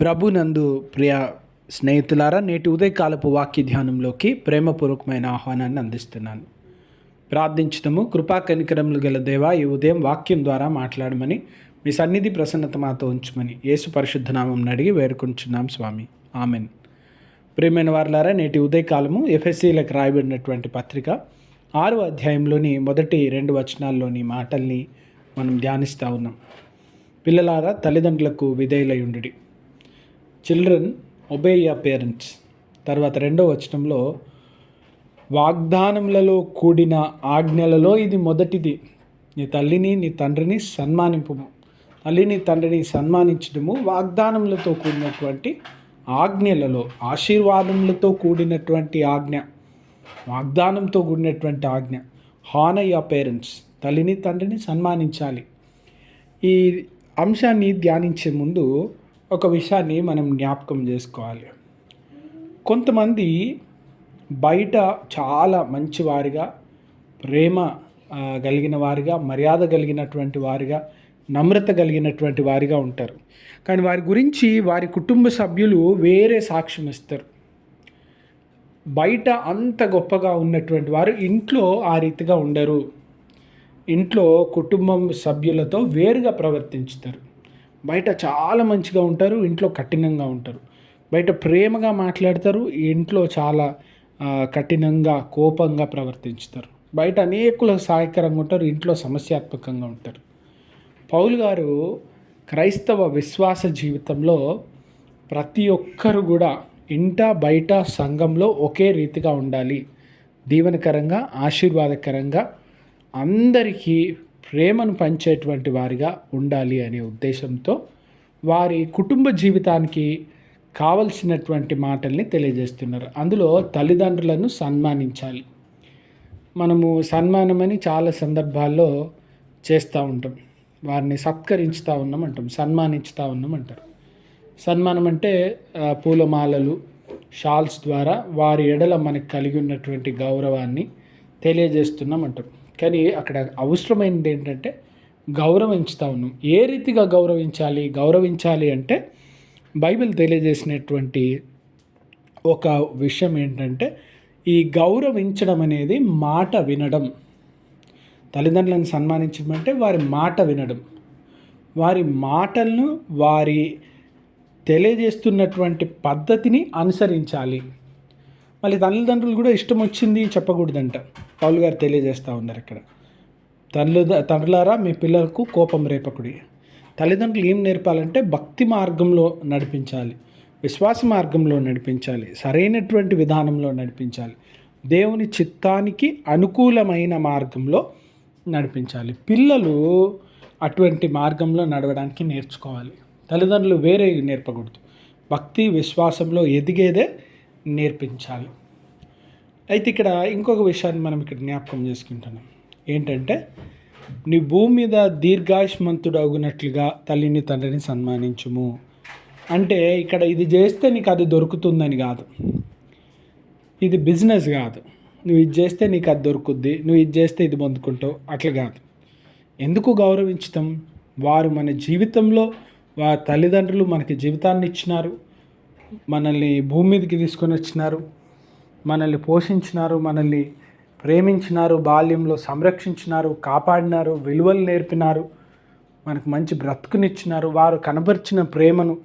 ప్రభునందు ప్రియ స్నేహితులారా నేటి ఉదయకాలపు వాక్య ధ్యానంలోకి ప్రేమపూర్వకమైన ఆహ్వానాన్ని అందిస్తున్నాను. ప్రార్థించటము కృపా కనికరములు గల దేవా ఈ ఉదయం వాక్యం ద్వారా మాట్లాడమని మీ సన్నిధి ప్రసన్నత మాతో ఉంచమని యేసు పరిశుద్ధనామం అడిగి వేడుకుంటున్నాం స్వామి. ఆమెన్. ప్రియమైన వారులారా నేటి ఉదయకాలము ఎఫ్ఎస్సీలకు రాయబడినటువంటి పత్రిక ఆరో అధ్యాయంలోని మొదటి రెండు వచనాల్లోని మాటల్ని మనం ధ్యానిస్తూ ఉన్నాం. పిల్లలారా తల్లిదండ్రులకు విధేయులయుండుడి చిల్డ్రన్ ఒబే యర్ పేరెంట్స్ తర్వాత రెండో వచనంలో వాగ్దానములలో కూడిన ఆజ్ఞలలో ఇది మొదటిది. నీ తల్లిని నీ తండ్రిని సన్మానింపము. తల్లిని తండ్రిని సన్మానించడము వాగ్దానములతో కూడినటువంటి ఆజ్ఞలలో ఆశీర్వాదములతో కూడినటువంటి ఆజ్ఞ. వాగ్దానంతో కూడినటువంటి ఆజ్ఞ. హాన యర్ పేరెంట్స్ తల్లిని తండ్రిని సన్మానించాలి. ఈ అంశాన్ని ధ్యానించే ముందు ఒక విషయాన్ని మనం జ్ఞాపకం చేసుకోవాలి. కొంతమంది బయట చాలా మంచివారిగా ప్రేమ కలిగిన వారిగా మర్యాద కలిగినటువంటి వారిగా నమ్రత కలిగినటువంటి వారిగా ఉంటారు. కానీ వారి గురించి వారి కుటుంబ సభ్యులు వేరే సాక్ష్యం ఇస్తారు. బయట అంత గొప్పగా ఉన్నటువంటి వారు ఇంట్లో ఆ రీతిగా ఉండరు. ఇంట్లో కుటుంబం సభ్యులతో వేరుగా ప్రవర్తించుతారు. బయట చాలా మంచిగా ఉంటారు ఇంట్లో కఠినంగా ఉంటారు. బయట ప్రేమగా మాట్లాడతారు ఇంట్లో చాలా కఠినంగా కోపంగా ప్రవర్తించుతారు. బయట అనేకుల సహాయకరంగా ఉంటారు ఇంట్లో సమస్యాత్మకంగా ఉంటారు. పౌలు గారు క్రైస్తవ విశ్వాస జీవితంలో ప్రతి ఒక్కరు కూడా ఇంట బయట సంఘంలో ఒకే రీతిగా ఉండాలి. దీవెనకరంగా ఆశీర్వాదకరంగా అందరికీ ప్రేమను పంచేటువంటి వారిగా ఉండాలి అనే ఉద్దేశంతో వారి కుటుంబ జీవితానికి కావలసినటువంటి మాటల్ని తెలియజేస్తున్నారు. అందులో తల్లిదండ్రులను సన్మానించాలి. మనము సన్మానమని చాలా సందర్భాల్లో చేస్తూ ఉంటాం. వారిని సత్కరించుతూ ఉన్నాం అంటాం సన్మానించుతూ ఉన్నాం అంటారు. సన్మానం అంటే పూలమాలలు షాల్స్ ద్వారా వారి ఎడల మనకు కలిగి ఉన్నటువంటి గౌరవాన్ని తెలియజేస్తున్నాం అంటాం. కానీ అక్కడ అవసరమైనది ఏంటంటే గౌరవించుతా ఉన్నాం. ఏ రీతిగా గౌరవించాలి? గౌరవించాలి అంటే బైబిల్ తెలియజేసినటువంటి ఒక విషయం ఏంటంటే ఈ గౌరవించడం అనేది మాట వినడం. తల్లిదండ్రులను సన్మానించడం అంటే వారి మాట వినడం. వారి మాటలను వారి తెలియజేస్తున్నటువంటి పద్ధతిని అనుసరించాలి. మళ్ళీ తల్లిదండ్రులు కూడా ఇష్టం వచ్చింది చెప్పకూడదంట. పౌలు గారు తెలియజేస్తూ ఉన్నారు ఇక్కడ. తల్లి తండ్రులారా మీ పిల్లలకు కోపం రేపకుడి. తల్లిదండ్రులు ఏం నేర్పాలంటే భక్తి మార్గంలో నడిపించాలి. విశ్వాస మార్గంలో నడిపించాలి. సరైనటువంటి విధానంలో నడిపించాలి. దేవుని చిత్తానికి అనుకూలమైన మార్గంలో నడిపించాలి. పిల్లలు అటువంటి మార్గంలో నడవడానికి నేర్చుకోవాలి. తల్లిదండ్రులు వేరే నేర్పకూడదు. భక్తి విశ్వాసంలో ఎదిగేదే నేర్పించాలి. అయితే ఇక్కడ ఇంకొక విషయాన్ని మనం ఇక్కడ జ్ఞాపకం చేసుకుంటున్నాం. ఏంటంటే నీ భూమి మీద దీర్ఘాయుష్మంతుడు అగునట్లుగా తల్లిని తండ్రిని సన్మానించుము. అంటే ఇక్కడ ఇది చేస్తే నీకు అది దొరుకుతుందని కాదు. ఇది బిజినెస్ కాదు. నువ్వు ఇది చేస్తే నీకు అది దొరుకుద్ది. నువ్వు ఇది చేస్తే ఇది పొందుకుంటావు. అట్లా కాదు. ఎందుకు గౌరవించుతాం? వారు మన జీవితంలో వారి తల్లిదండ్రులు మనకి జీవితాన్ని ఇచ్చినారు. మనల్ని భూమి మీదకి తీసుకొని వచ్చినారు. మనల్ని పోషించినారు. మనల్ని ప్రేమించినారు. బాల్యంలో సంరక్షించినారు. కాపాడినారు. విలువలు నేర్పినారు. మనకు మంచి బ్రతుకునిచ్చినారు. వారు కనపరిచిన ప్రేమను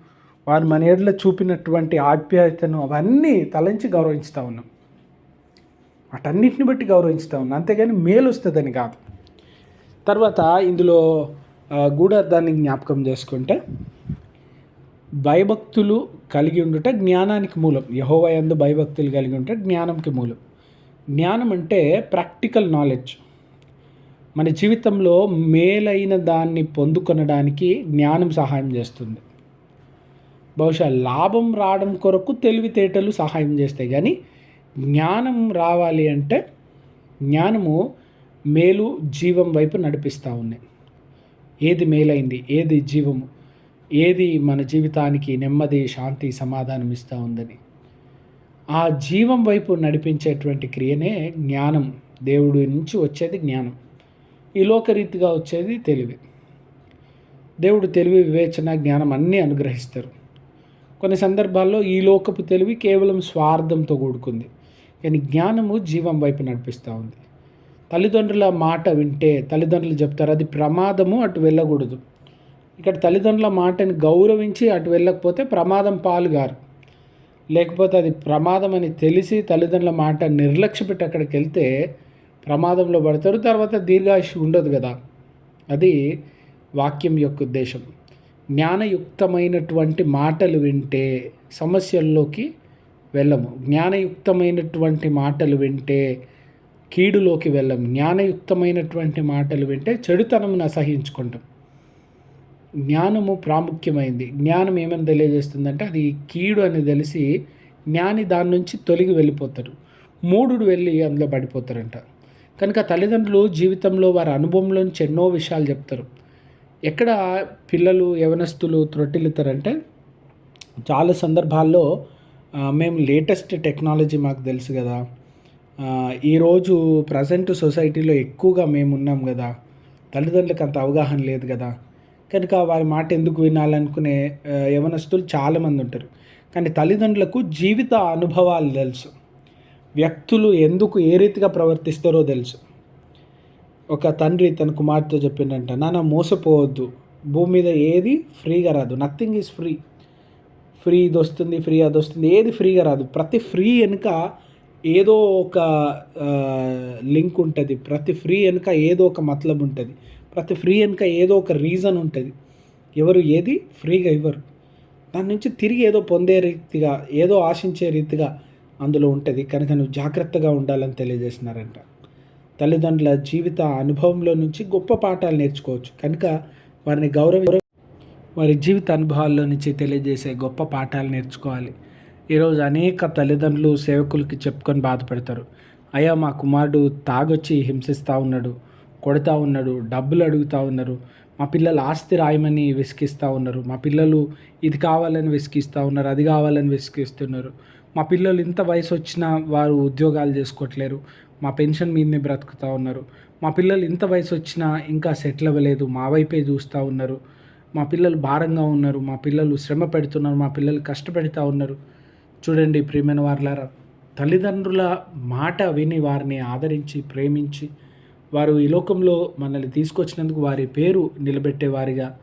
వారు మన ఏళ్ళ చూపినటువంటి ఆప్యాయతను అవన్నీ తలంచి గౌరవించుతూ ఉన్నాం. వాటన్నిటిని బట్టి గౌరవించుతూ ఉన్నాం. అంతేగాని మేలు వస్తుందని కాదు. తర్వాత ఇందులో గూఢార్థాన్ని జ్ఞాపకం చేసుకుంటే భయభక్తులు కలిగి ఉండుట జ్ఞానానికి మూలం. యహోవ యందు భయభక్తులు కలిగి ఉంటే జ్ఞానంకి మూలం. జ్ఞానం అంటే ప్రాక్టికల్ నాలెడ్జ్. మన జీవితంలో మేలైన దాన్ని పొందుకొనడానికి జ్ఞానం సహాయం చేస్తుంది. బహుశా లాభం రావడం కొరకు తెలివితేటలు సహాయం చేస్తాయి. కానీ జ్ఞానం రావాలి అంటే జ్ఞానము మేలు జీవం వైపు నడిపిస్తూ ఉన్నాయి. ఏది మేలైంది? ఏది జీవము? ఏది మన జీవితానికి నెమ్మది శాంతి సమాధానం ఇస్తూ ఉందని. ఆ జీవం వైపు నడిపించేటువంటి క్రియనే జ్ఞానం. దేవుడి నుంచి వచ్చేది జ్ఞానం. ఈ లోకరీతిగా వచ్చేది తెలివి. దేవుడు తెలివి వివేచన జ్ఞానం అన్నీ అనుగ్రహిస్తారు. కొన్ని సందర్భాల్లో ఈ లోకపు తెలివి కేవలం స్వార్థంతో కూడుకుంది. కానీ జ్ఞానము జీవం వైపు నడిపిస్తూ ఉంది. తల్లిదండ్రుల మాట వింటే తల్లిదండ్రులు చెప్తారు అది ప్రమాదము అటు వెళ్ళకూడదు. ఇక్కడ తల్లిదండ్రుల మాటని గౌరవించి అటు వెళ్ళకపోతే ప్రమాదం పాలుగారు. లేకపోతే అది ప్రమాదం అని తెలిసి తల్లిదండ్రుల మాట నిర్లక్ష్య పెట్టి అక్కడికి వెళ్తే ప్రమాదంలో పడతారు. తర్వాత దీర్ఘాయుష్ ఉండదు కదా. అది వాక్యం యొక్క ఉద్దేశం. జ్ఞానయుక్తమైనటువంటి మాటలు వింటే సమస్యల్లోకి వెళ్ళము. జ్ఞానయుక్తమైనటువంటి మాటలు వింటే కీడులోకి వెళ్ళం జ్ఞానయుక్తమైనటువంటి మాటలు వింటే చెడుతనమును అసహించుకుంటాం. జ్ఞానము ప్రాముఖ్యమైంది. జ్ఞానం ఏమని తెలియజేస్తుందంటే అది కీడు అని తెలిసి జ్ఞాని దాని నుంచి తొలగి వెళ్ళిపోతారు. మూఢుడు వెళ్ళి అందులో పడిపోతారంట. కనుక తల్లిదండ్రులు జీవితంలో వారి అనుభవంలో నుంచి ఎన్నో విషయాలు చెప్తారు. ఎక్కడ పిల్లలు యవనస్తులు త్రొట్టిల్లుతారంటే చాలా సందర్భాల్లో మేము లేటెస్ట్ టెక్నాలజీ మాకు తెలుసు కదా. ఈరోజు ప్రజెంట్ సొసైటీలో ఎక్కువగా మేము ఉన్నాం కదా. తల్లిదండ్రులకు అంత అవగాహన లేదు కదా. కనుక వారి మాట ఎందుకు వినాలనుకునే యవనస్తులు చాలామంది ఉంటారు. కానీ తల్లిదండ్రులకు జీవిత అనుభవాలు తెలుసు. వ్యక్తులు ఎందుకు ఏ రీతిగా ప్రవర్తిస్తారో తెలుసు. ఒక తండ్రి తన కుమార్తెతో చెప్పిండంట నాన్న మోసపోవద్దు. భూమి మీద ఏది ఫ్రీగా రాదు. నథింగ్ ఈజ్ ఫ్రీ ఫ్రీ ఇది వస్తుంది ఫ్రీ అది వస్తుంది ఏది ఫ్రీగా రాదు. ప్రతి ఫ్రీ వెనుక ఏదో ఒక లింక్ ఉంటుంది. ప్రతి ఫ్రీ వెనుక ఏదో ఒక మతలబ్ ఉంటుంది. ప్రతి ఫ్రీ వెనుక ఏదో ఒక రీజన్ ఉంటుంది. ఎవరు ఏది ఫ్రీగా ఇవ్వరు. దాని నుంచి తిరిగి ఏదో పొందే రీతిగా ఏదో ఆశించే రీతిగా అందులో ఉంటుంది. కనుక నువ్వు జాగ్రత్తగా ఉండాలని తెలియజేస్తున్నారంట. తల్లిదండ్రుల జీవిత అనుభవంలో నుంచి గొప్ప పాఠాలు నేర్చుకోవచ్చు. కనుక వారిని గౌరవ వారి జీవిత అనుభవాల్లో నుంచి తెలియజేసే గొప్ప పాఠాలు నేర్చుకోవాలి. ఈరోజు అనేక తల్లిదండ్రులు సేవకులకి చెప్పుకొని బాధపడతారు. అయ్యా మా కుమారుడు తాగొచ్చి హింసిస్తూ ఉన్నాడు. కొడతా ఉన్నాడు డబ్బులు అడుగుతూ ఉన్నారు మా పిల్లలు ఆస్తి రాయమని విసిగిస్తూ ఉన్నారు మా పిల్లలు ఇది కావాలని విసిగిస్తూ ఉన్నారు అది కావాలని విసిగిస్తున్నారు మా పిల్లలు ఇంత వయసు వచ్చినా వారు ఉద్యోగాలు చేసుకోవట్లేరు మా పెన్షన్ మీదనే బ్రతుకుతూ ఉన్నారు. మా పిల్లలు ఇంత వయసు వచ్చినా ఇంకా సెటిల్ అవ్వలేదు మా వైపే చూస్తూ ఉన్నారు. మా పిల్లలు భారంగా ఉన్నారు మా పిల్లలు శ్రమ పెడుతున్నారు మా పిల్లలు కష్టపెడతా ఉన్నారు. చూడండి ప్రియమైన వారులారా తల్లిదండ్రుల మాట విని వారిని ఆదరించి ప్రేమించి వారు ఈ లోకంలో మనల్ని తీసుకొచ్చినందుకు వారి పేరు నిలబెట్టేవారిగా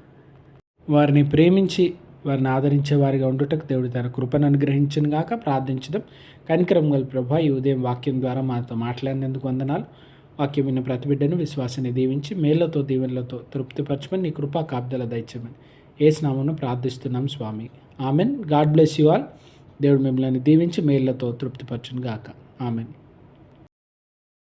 వారిని ప్రేమించి వారిని ఆదరించే వారిగా ఉండుటకు దేవుడు తన కృపను అనుగ్రహించను గాక ప్రార్థించడం కనికరం గల ప్రభా ఈ ఉదయం వాక్యం ద్వారా మాతో మాట్లాడినందుకు వందనాలు. వాక్యం విన్న ప్రతి బిడ్డను విశ్వాసాన్ని దీవించి మేళ్ళతో దీవెనలతో తృప్తిపరచమని నీ కృపా కాబ్దల దయచమని ఏ స్నామను ప్రార్థిస్తున్నాం స్వామి. Amen. God bless you all. దేవుడు మిమ్మల్ని దీవించి మేళ్ళతో తృప్తిపరచును గాక. ఆమెన్.